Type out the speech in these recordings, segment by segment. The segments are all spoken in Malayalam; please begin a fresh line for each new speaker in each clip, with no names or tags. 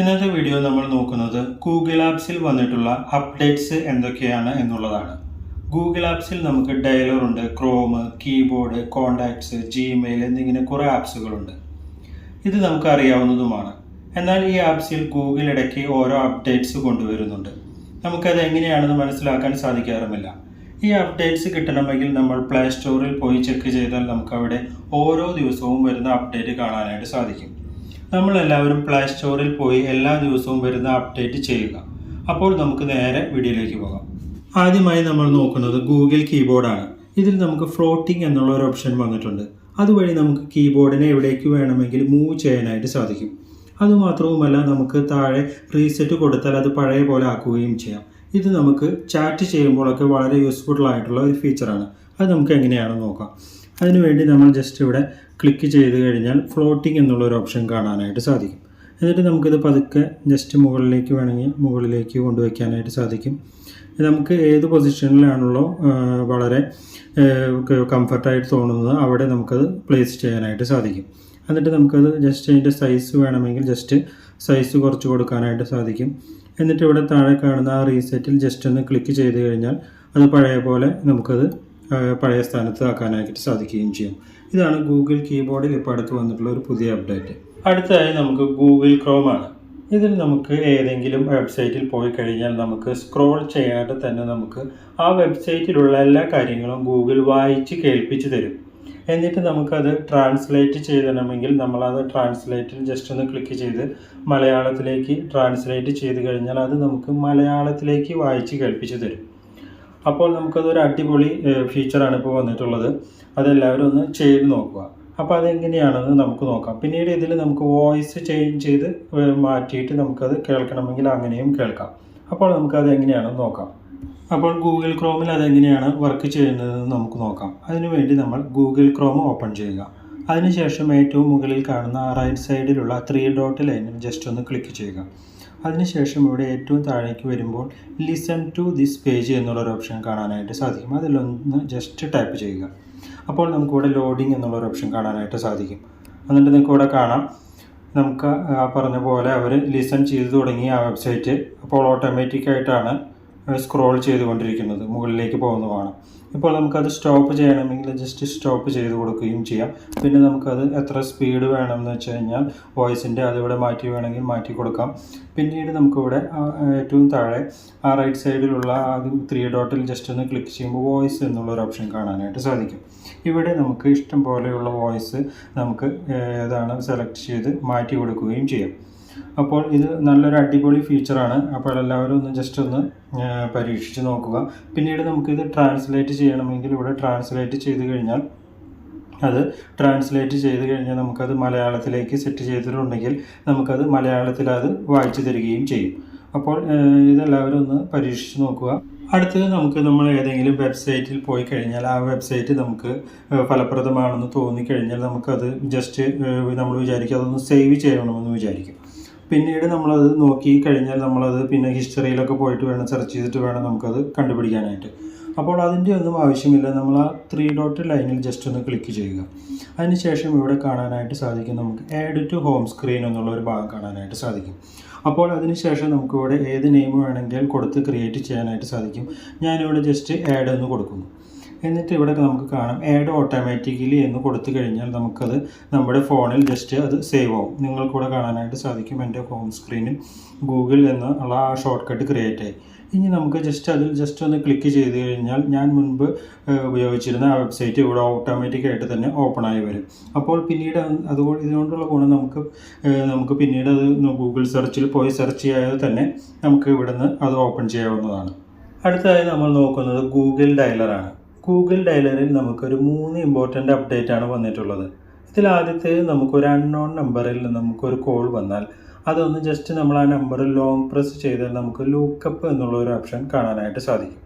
ഇന്നത്തെ വീഡിയോ നമ്മൾ നോക്കുന്നത് ഗൂഗിൾ ആപ്സിൽ വന്നിട്ടുള്ള അപ്ഡേറ്റ്സ് എന്തൊക്കെയാണ് എന്നുള്ളതാണ്. ഗൂഗിൾ ആപ്സിൽ നമുക്ക് ഡയലർ ഉണ്ട് ക്രോം കീബോർഡ് കോണ്ടാക്ട്സ് ജിമെയിൽ എന്നിങ്ങനെ കുറേ ആപ്സുകളുണ്ട് ഇത് നമുക്ക് അറിയാവുന്നതുമാണ്. എന്നാൽ ഈ ആപ്സിൽ ഗൂഗിൾ ഇടയ്ക്ക് ഓരോ അപ്ഡേറ്റ്സ് കൊണ്ടുവരുന്നുണ്ട്. നമുക്കത് എങ്ങനെയാണെന്ന് മനസ്സിലാക്കാൻ സാധിക്കാറുമില്ല. ഈ അപ്ഡേറ്റ്സ് കിട്ടണമെങ്കിൽ നമ്മൾ പ്ലേ സ്റ്റോറിൽ പോയി ചെക്ക് ചെയ്താൽ നമുക്ക് അവിടെ ഓരോ ദിവസവും വരുന്ന അപ്ഡേറ്റ് കാണാനായിട്ട് സാധിക്കും. നമ്മൾ എല്ലാവരും പ്ലേ സ്റ്റോറിൽ പോയി എല്ലാ ദിവസവും വരുന്ന അപ്ഡേറ്റ് ചെയ്യുക. അപ്പോൾ നമുക്ക് നേരെ വീഡിയോയിലേക്ക് പോകാം. ആദ്യമായി നമ്മൾ നോക്കുന്നത് ഗൂഗിൾ കീബോർഡാണ് ഇതിൽ നമുക്ക് ഫ്ലോട്ടിംഗ് എന്നുള്ള ഒരു ഓപ്ഷൻ വന്നിട്ടുണ്ട്. അതുവഴി നമുക്ക് കീബോർഡിനെ എവിടേക്ക് വേണമെങ്കിൽ മൂവ് ചെയ്യാനായിട്ട് സാധിക്കും. അതുമാത്രവുമല്ല നമുക്ക് താഴെ റീസെറ്റ് കൊടുത്താൽ അത് പഴയ പോലെ ആക്കുകയും ചെയ്യാം. ഇത് നമുക്ക് ചാറ്റ് ചെയ്യുമ്പോഴൊക്കെ വളരെ യൂസ്ഫുൾ ആയിട്ടുള്ള ഒരു ഫീച്ചറാണ് അത് നമുക്ക് എങ്ങനെയാണെന്ന് നോക്കാം. അതിനുവേണ്ടി നമ്മൾ ജസ്റ്റ് ഇവിടെ ക്ലിക്ക് ചെയ്ത് കഴിഞ്ഞാൽ ഫ്ലോട്ടിംഗ് എന്നുള്ള ഒരു ഓപ്ഷൻ കാണാനായിട്ട് സാധിക്കും. എന്നിട്ട് നമുക്കിത് പതുക്കെ ജസ്റ്റ് മുകളിലേക്ക് വേണമെങ്കിൽ മുകളിലേക്ക് കൊണ്ടുവയ്ക്കാനായിട്ട് സാധിക്കും. നമുക്ക് ഏത് പൊസിഷനിലാണല്ലോ വളരെ കംഫർട്ടായിട്ട് തോന്നുന്നത് അവിടെ നമുക്കത് പ്ലേസ് ചെയ്യാനായിട്ട് സാധിക്കും. എന്നിട്ട് നമുക്കത് ജസ്റ്റ് അതിന്റെ സൈസ് വേണമെങ്കിൽ ജസ്റ്റ് സൈസ് കുറച്ച് കൊടുക്കാനായിട്ട് സാധിക്കും. എന്നിട്ട് ഇവിടെ താഴെ കാണുന്ന ആ റീസെറ്റിൽ ജസ്റ്റ് ഒന്ന് ക്ലിക്ക് ചെയ്ത് കഴിഞ്ഞാൽ അത് പഴയ പോലെ നമുക്കത് പഴയ സ്ഥാനത്ത് ആക്കാനായിട്ട് സാധിക്കുകയും ചെയ്യും. ഇതാണ് ഗൂഗിൾ കീബോർഡിൽ ഇപ്പോൾ അടുത്ത് വന്നിട്ടുള്ള ഒരു പുതിയ അപ്ഡേറ്റ്. അടുത്തതായി നമുക്ക് ഗൂഗിൾ ക്രോം ആണ്. ഇതിൽ നമുക്ക് ഏതെങ്കിലും വെബ്സൈറ്റിൽ പോയി കഴിഞ്ഞാൽ നമുക്ക് സ്ക്രോൾ ചെയ്യാതെ തന്നെ നമുക്ക് ആ വെബ്സൈറ്റിലുള്ള എല്ലാ കാര്യങ്ങളും ഗൂഗിൾ വായിച്ച് കേൾപ്പിച്ച് തരും. എന്നിട്ട് നമുക്കത് ട്രാൻസ്ലേറ്റ് ചെയ്തണമെങ്കിൽ നമ്മളത് ട്രാൻസ്ലേറ്റിൽ ജസ്റ്റ് ഒന്ന് ക്ലിക്ക് ചെയ്ത് മലയാളത്തിലേക്ക് ട്രാൻസ്ലേറ്റ് ചെയ്ത് കഴിഞ്ഞാൽ അത് നമുക്ക് മലയാളത്തിലേക്ക് വായിച്ച് കേൾപ്പിച്ച് തരും. അപ്പോൾ നമുക്കതൊരു അടിപൊളി ഫീച്ചറാണ് ഇപ്പോൾ വന്നിട്ടുള്ളത്. അതെല്ലാവരും ഒന്ന് ചെയ്ത് നോക്കുക. അപ്പോൾ അതെങ്ങനെയാണെന്ന് നമുക്ക് നോക്കാം. പിന്നീട് ഇതിൽ നമുക്ക് വോയിസ് ചേഞ്ച് ചെയ്ത് മാറ്റിയിട്ട് നമുക്കത് കേൾക്കണമെങ്കിൽ അങ്ങനെയും കേൾക്കാം. അപ്പോൾ നമുക്കത് എങ്ങനെയാണെന്ന് നോക്കാം. അപ്പോൾ ഗൂഗിൾ ക്രോമിൽ അതെങ്ങനെയാണ് വർക്ക് ചെയ്യുന്നതെന്ന് നമുക്ക് നോക്കാം. അതിനുവേണ്ടി നമ്മൾ ഗൂഗിൾ ക്രോം ഓപ്പൺ ചെയ്യുക. അതിനുശേഷം ഏറ്റവും മുകളിൽ കാണുന്ന റൈറ്റ് സൈഡിലുള്ള ത്രീ ഡോട്ട് ലൈനിൽ ജസ്റ്റ് ഒന്ന് ക്ലിക്ക് ചെയ്യുക. അതിനുശേഷം ഇവിടെ ഏറ്റവും താഴേക്ക് വരുമ്പോൾ ലിസൺ ടു ദിസ് പേജ് എന്നുള്ളൊരു ഓപ്ഷൻ കാണാനായിട്ട് സാധിക്കും. അതിലൊന്ന് ജസ്റ്റ് ടൈപ്പ് ചെയ്യുക. അപ്പോൾ നമുക്കിവിടെ ലോഡിംഗ് എന്നുള്ളൊരു ഓപ്ഷൻ കാണാനായിട്ട് സാധിക്കും. എന്നിട്ട് നിങ്ങൾക്ക് ഇവിടെ കാണാം. നമുക്ക് പറഞ്ഞ പോലെ അവർ ലിസൺ ചെയ്തു തുടങ്ങി ആ വെബ്സൈറ്റ് അപ്പോൾ ഓട്ടോമാറ്റിക് ആയിട്ടാണ് സ്ക്രോൾ ചെയ്തുകൊണ്ടിരിക്കുന്നത് മുകളിലേക്ക് പോകുന്നതാണ്. ഇപ്പോൾ നമുക്കത് സ്റ്റോപ്പ് ചെയ്യണമെങ്കിൽ ജസ്റ്റ് സ്റ്റോപ്പ് ചെയ്ത് കൊടുക്കുകയും ചെയ്യാം. പിന്നെ നമുക്കത് എത്ര സ്പീഡ് വേണമെന്ന് വെച്ച് കഴിഞ്ഞാൽ വോയിസിന്റെ അതിവിടെ മാറ്റി വേണമെങ്കിൽ മാറ്റി കൊടുക്കാം. പിന്നീട് നമുക്കിവിടെ ഏറ്റവും താഴെ ആ റൈറ്റ് സൈഡിലുള്ള ആ ത്രീ ഡോട്ടിൽ ജസ്റ്റ് ഒന്ന് ക്ലിക്ക് ചെയ്യുമ്പോൾ വോയിസ് എന്നുള്ള ഒരു ഓപ്ഷൻ കാണാനായിട്ട് സാധിക്കും. ഇവിടെ നമുക്ക് ഇഷ്ടം പോലെയുള്ള വോയിസ് നമുക്ക് ഏതാണ് സെലക്ട് ചെയ്ത് മാറ്റി കൊടുക്കുകയും ചെയ്യാം. അപ്പോൾ ഇത് നല്ലൊരു അടിപൊളി ഫീച്ചറാണ് അപ്പോൾ എല്ലാവരും ഒന്ന് ജസ്റ്റ് ഒന്ന് പരീക്ഷിച്ച് നോക്കുക. പിന്നീട് നമുക്കിത് ട്രാൻസ്ലേറ്റ് ചെയ്യണമെങ്കിൽ ഇവിടെ ട്രാൻസ്ലേറ്റ് ചെയ്ത് കഴിഞ്ഞാൽ അത് ട്രാൻസ്ലേറ്റ് ചെയ്ത് കഴിഞ്ഞാൽ നമുക്കത് മലയാളത്തിലേക്ക് സെറ്റ് ചെയ്തിട്ടുണ്ടെങ്കിൽ നമുക്കത് മലയാളത്തിൽ അത് വായിച്ചു തരികയും ചെയ്യും. അപ്പോൾ ഇതെല്ലാവരും ഒന്ന് പരീക്ഷിച്ച് നോക്കുക. അടുത്തത് നമുക്ക് നമ്മൾ ഏതെങ്കിലും വെബ്സൈറ്റിൽ പോയി കഴിഞ്ഞാൽ ആ വെബ്സൈറ്റ് നമുക്ക് ഫലപ്രദമാണെന്ന് തോന്നിക്കഴിഞ്ഞാൽ നമുക്കത് ജസ്റ്റ് നമ്മൾ വിചാരിക്കും അതൊന്ന് സേവ് ചെയ്യണമെന്ന് വിചാരിക്കും. പിന്നീട് നമ്മളത് നോക്കി കഴിഞ്ഞാൽ നമ്മളത് പിന്നെ ഹിസ്റ്ററിയിലൊക്കെ പോയിട്ട് വേണം സെർച്ച് ചെയ്തിട്ട് വേണം നമുക്കത് കണ്ടുപിടിക്കാനായിട്ട്. അപ്പോൾ അതിന്റെ ഒന്നും ആവശ്യമില്ല. നമ്മൾ ആ ത്രീ ഡോട്ട് ലൈനിൽ ജസ്റ്റ് ഒന്ന് ക്ലിക്ക് ചെയ്യുക. അതിനുശേഷം ഇവിടെ കാണാനായിട്ട് സാധിക്കും നമുക്ക് ആഡ് ടു ഹോം സ്ക്രീൻ എന്നുള്ള ഒരു ഭാഗം കാണാനായിട്ട് സാധിക്കും. അപ്പോൾ അതിനുശേഷം നമുക്കിവിടെ ഏത് നെയിം വേണമെങ്കിൽ കൊടുത്ത് ക്രിയേറ്റ് ചെയ്യാനായിട്ട് സാധിക്കും. ഞാനിവിടെ ജസ്റ്റ് ആഡ് എന്ന് കൊടുക്കുന്നു. എന്നിട്ട് ഇവിടെ നമുക്ക് കാണാം. ആഡ് ഓട്ടോമാറ്റിക്കലി എന്ന് കൊടുത്തു കഴിഞ്ഞാൽ നമുക്കത് നമ്മുടെ ഫോണിൽ ജസ്റ്റ് അത് സേവ് ആവും. നിങ്ങൾക്കൂടെ കാണാനായിട്ട് സാധിക്കും എന്റെ ഹോം സ്ക്രീനിൽ ഗൂഗിൾ എന്നുള്ള ആ ഷോർട്ട് കട്ട് ക്രിയേറ്റ് ആയി. ഇനി നമുക്ക് ജസ്റ്റ് അതിൽ ജസ്റ്റ് ഒന്ന് ക്ലിക്ക് ചെയ്ത് കഴിഞ്ഞാൽ ഞാൻ മുൻപ് ഉപയോഗിച്ചിരുന്ന ആ വെബ്സൈറ്റ് ഇവിടെ ഓട്ടോമാറ്റിക്കായിട്ട് തന്നെ ഓപ്പൺ ആയി വരും. അപ്പോൾ പിന്നീട് അതുകൊണ്ട് ഇതുകൊണ്ടുള്ള ഗുണം നമുക്ക് നമുക്ക് പിന്നീട് അത് ഗൂഗിൾ സെർച്ചിൽ പോയി സെർച്ച് ചെയ്യാതെ തന്നെ നമുക്ക് ഇവിടുന്ന് അത് ഓപ്പൺ ചെയ്യാവുന്നതാണ്. അടുത്തതായി നമ്മൾ നോക്കുന്നത് ഗൂഗിൾ ഡയലറാണ് ഗൂഗിൾ ഡയലറിൽ നമുക്കൊരു മൂന്ന് ഇമ്പോർട്ടന്റ് അപ്ഡേറ്റ് ആണ് വന്നിട്ടുള്ളത്. ഇതിൽ ആദ്യത്തെ നമുക്കൊരു അൺനോൺ നമ്പറിൽ നമുക്കൊരു കോൾ വന്നാൽ അതൊന്ന് ജസ്റ്റ് നമ്മൾ ആ നമ്പർ ലോങ് പ്രസ് ചെയ്താൽ നമുക്ക് ലൂക്കപ്പ് എന്നുള്ള ഒരു ഓപ്ഷൻ കാണാനായിട്ട് സാധിക്കും.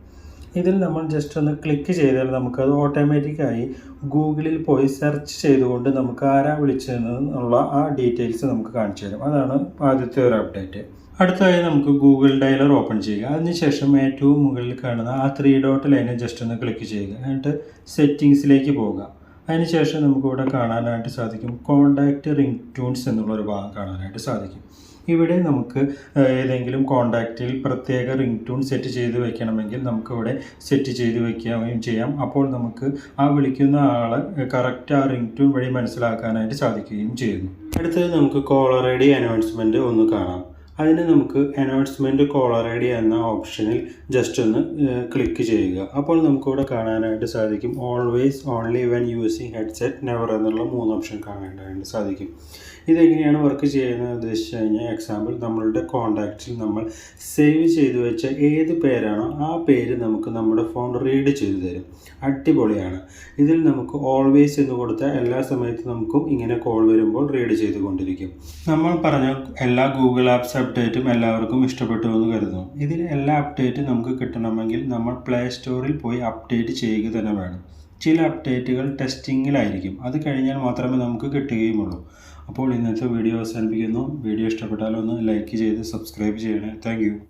ഇതിൽ നമ്മൾ ജസ്റ്റ് ഒന്ന് ക്ലിക്ക് ചെയ്താൽ നമുക്കത് ഓട്ടോമാറ്റിക്കായി ഗൂഗിളിൽ പോയി സെർച്ച് ചെയ്തുകൊണ്ട് നമുക്ക് ആരാ വിളിച്ചതെന്നുള്ള ആ ഡീറ്റെയിൽസ് നമുക്ക് കാണിച്ചു തരും. അതാണ് ആദ്യത്തെ ഒരു അപ്ഡേറ്റ് അടുത്തതായി നമുക്ക് ഗൂഗിൾ ഡയലർ ഓപ്പൺ ചെയ്യുക. അതിനുശേഷം ഏറ്റവും മുകളിൽ കാണുന്ന ആ ത്രീ ഡോട്ട് ലൈനെ ജസ്റ്റ് ഒന്ന് ക്ലിക്ക് ചെയ്യുക. എന്നിട്ട് സെറ്റിങ്സിലേക്ക് പോവുക. അതിനുശേഷം നമുക്കിവിടെ കാണാനായിട്ട് സാധിക്കും കോണ്ടാക്റ്റ് റിംഗ് ട്യൂൺസ് എന്നുള്ളൊരു ഭാഗം കാണാനായിട്ട് സാധിക്കും. ഇവിടെ നമുക്ക് ഏതെങ്കിലും കോണ്ടാക്റ്റിൽ പ്രത്യേക റിംഗ് ടൂൺ സെറ്റ് ചെയ്ത് വെക്കണമെങ്കിൽ നമുക്കിവിടെ സെറ്റ് ചെയ്ത് വെക്കുകയും ചെയ്യാം. അപ്പോൾ നമുക്ക് ആ വിളിക്കുന്ന ആളെ കറക്റ്റ് ആ റിംഗ് ടൂൺ വഴി മനസ്സിലാക്കാനായിട്ട് സാധിക്കുകയും ചെയ്യുന്നു. അടുത്തത് നമുക്ക് കോളർ ഐ ഡി അനൗൺസ്മെന്റ് ഒന്ന് കാണാം. അതിന് നമുക്ക് അനൗൺസ്മെന്റ് കോളർ ഐ ഡി എന്ന ഓപ്ഷനിൽ ജസ്റ്റ് ഒന്ന് ക്ലിക്ക് ചെയ്യുക. അപ്പോൾ നമുക്കിവിടെ കാണാനായിട്ട് സാധിക്കും. Always only when using headset never എന്നുള്ള മൂന്ന് ഓപ്ഷൻ കാണാനായിട്ട് സാധിക്കും. ഇതെങ്ങനെയാണ് വർക്ക് ചെയ്യുന്നത് ഉദ്ദേശിച്ച് കഴിഞ്ഞാൽ എക്സാമ്പിൾ നമ്മളുടെ കോണ്ടാക്റ്റിൽ നമ്മൾ സേവ് ചെയ്തു വെച്ച ഏത് പേരാണോ ആ പേര് നമുക്ക് നമ്മുടെ ഫോൺ റീഡ് ചെയ്തു തരും. അടിപൊളിയാണ്. ഇതിൽ നമുക്ക് ഓൾവേസ് എന്ന് കൊടുത്താൽ എല്ലാ സമയത്തും നമുക്കും ഇങ്ങനെ കോൾ വരുമ്പോൾ റീഡ് ചെയ്തുകൊണ്ടിരിക്കും. നമ്മൾ പറഞ്ഞ എല്ലാ ഗൂഗിൾ ആപ്സ് അപ്ഡേറ്റും എല്ലാവർക്കും ഇഷ്ടപ്പെട്ടു എന്ന് കരുതുന്നു. ഇതിൽ എല്ലാ അപ്ഡേറ്റും നമുക്ക് കിട്ടണമെങ്കിൽ നമ്മൾ പ്ലേ സ്റ്റോറിൽ പോയി അപ്ഡേറ്റ് ചെയ്യുക തന്നെ വേണം. ചില അപ്ഡേറ്റുകൾ ടെസ്റ്റിങ്ങിലായിരിക്കും അത് കഴിഞ്ഞാൽ മാത്രമേ നമുക്ക് കിട്ടുകയുമുള്ളൂ. അപ്പോൾ ഇന്നത്തെ വീഡിയോ അവസാനിപ്പിക്കുന്നു. വീഡിയോ ഇഷ്ടപ്പെട്ടാൽ ഒന്ന് ലൈക്ക് ചെയ്ത് സബ്സ്ക്രൈബ് ചെയ്യണേ. താങ്ക്